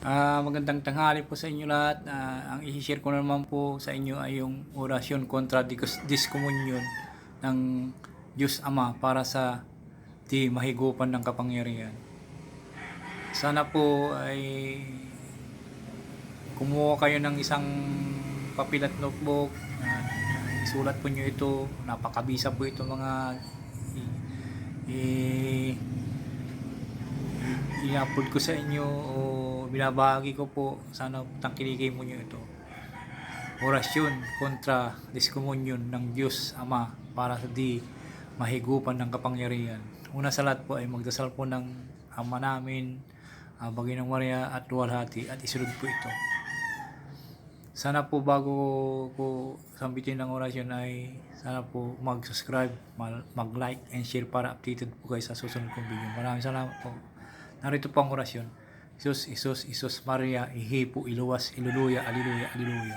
Ah, magandang tanghali po sa inyo lahat. Ah, ang i-share ko naman po sa inyo ay yung orasyon kontra dis- diskomunyon ng Diyos Ama para sa di mahigupan ng kapangyarihan. Sana po ay kumuha kayo ng isang papel at notebook. Ah, isulat po nyo ito. Napakabisa po ito mga i-upload ko sa inyo o binabahagi ko po sana tangkilikin mo nyo ito orasyon kontra diskomunyon ng Diyos Ama para sa di mahigupan ng kapangyarihan una sa lahat po ay magdasal po ng Ama namin uh, Baginong Maria at Luwalhati at isunod po ito sana po bago ko sambitin ng orasyon ay sana po mag-subscribe, mag-like and share para updated po kayo sa susunod kong video. Maraming salamat po. Narito po ang orasyon. Isus, Isus, Isus, Maria, Ihipo, Iluwas, Iluluya, Aliluya, Aliluya.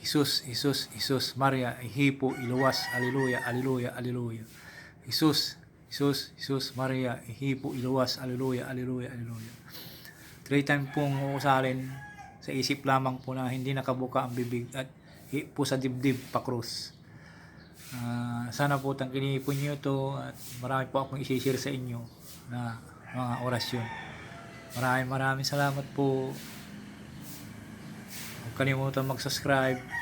Isus, Isus, Isus, Maria, Ihipo, Iluwas, Aliluya, Aliluya, Aliluya. Isus, Isus, Isus, Maria, Ihipo, Iluwas, Aliluya, Aliluya, Aliluya. Three time pong usalin sa isip lamang po na hindi nakabuka ang bibig at po sa dibdib pa krus. Ah, sana po tangkiliin po niyo to at marami po akong isi-share sa inyo na mga orasyon. Maraming maraming salamat po. Huwag kalimutan mag-subscribe